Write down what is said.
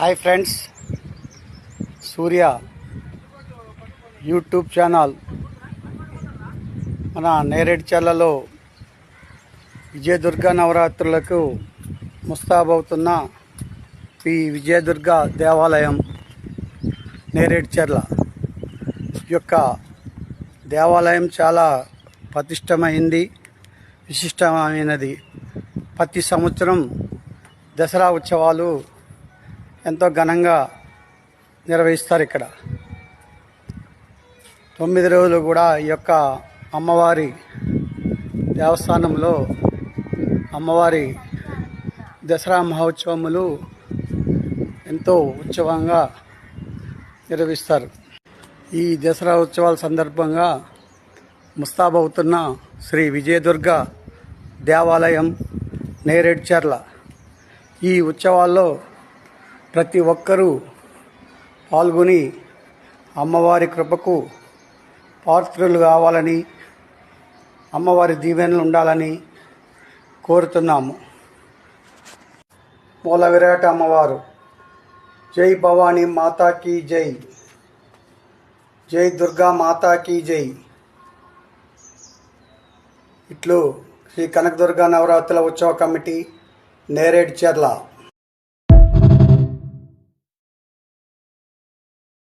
Hi friends. Surya YouTube channel. మన నేరేడ్చర్లలో విజయదుర్గ నవరాత్రులకు ముస్తాబవుతున్న ఈ విజయదుర్గ దేవాలయం నేరేడ్చర్ల యొక్క దేవాలయం చాలా ప్రతిష్టమైంది విశిష్టమైనది. ప్రతి సంవత్సరం దసరా ఉత్సవాలు ఎంతో ఘనంగా నిర్వహిస్తారు ఇక్కడ. తొమ్మిది రోజులు కూడా ఈ యొక్క అమ్మవారి దేవస్థానంలో అమ్మవారి దసరా మహోత్సవములు ఎంతో ఉత్సవంగా నిర్వహిస్తారు. ఈ దసరా ఉత్సవాల సందర్భంగా ముస్తాబవుతున్న శ్రీ విజయదుర్గ దేవాలయం నేరేడ్చర్ల ఈ ఉత్సవాల్లో ప్రతి ఒక్కరూ పాల్గొని అమ్మవారి కృపకు పాత్రులు కావాలని అమ్మవారి దీవెనలు ఉండాలని కోరుతున్నాము. మూల విరాట అమ్మవారు జై భవానీ మాతాకి జై. జై దుర్గా మాతాకి జై. ఇట్లు శ్రీ కనకదుర్గ నవరాత్రుల ఉత్సవ కమిటీ నేరేడ్ చెర్ల